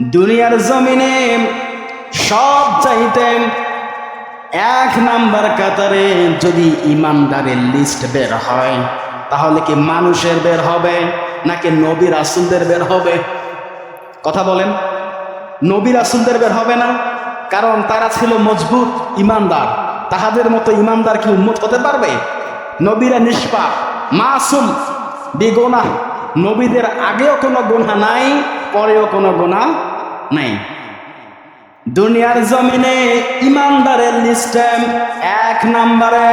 দুনিয়ার জমিনে সব চাইতে এক নাম্বার কাতারে যদি ইমানদারের লিস্ট বের হয়, তাহলে কি মানুষের বের হবে নাকি নবী রাসুলদের বের হবে? কথা বলেন। নবী রাসুলদের বের হবে না, কারণ তারা ছিল মজবুত ইমানদার। তাহাদের মতো ইমানদার কি উন্মত হতে পারবে? নবীরা নিষ্পাপ, মাসুম বেগোনা নবীদের আগেও কোনো গুণা নাই পরেও কোনো গুণা নাই। দুনিয়ার জমিনে ইমানদারের লিস্টে এক নম্বরে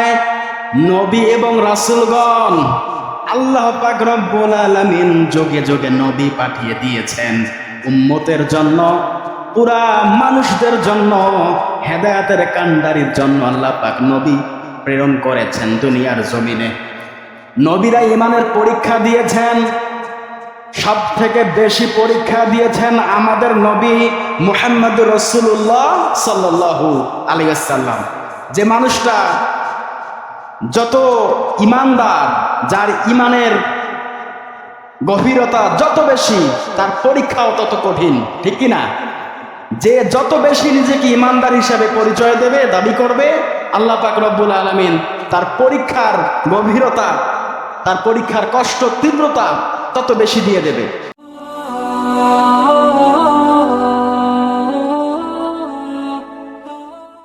নবী এবং রাসূলগণ আল্লাহ পাক রব্বুল আলামিন যোগে যোগে নবী পাঠিয়ে দিয়েছেন। উম্মতের জন্য, পুরা মানুষদের জন্য, হেদায়াতের কান্ডারির জন্য আল্লাহ পাক নবী প্রেরণ করেছেন দুনিয়ার জমিনে। নবীরা ইমানের পরীক্ষা দিয়েছেন সব থেকে বেশি পরীক্ষা দিয়েছেন আমাদের নবী মুহাম্মদ রসুল্লাহ সাল্লাহু আলিয়াল্লাম যে মানুষটা যত ইমানদার, যার ইমানের গভীরতা যত বেশি, তার পরীক্ষাও তত কঠিন, ঠিক কি না যে যত বেশি নিজেকে ইমানদার হিসাবে পরিচয় দেবে, দাবি করবে, আল্লাহ পাক রব্বুল আলমিন তার পরীক্ষার গভীরতা, তার পরীক্ষার কষ্ট, তীব্রতা তত বেশি দিয়ে দেবে।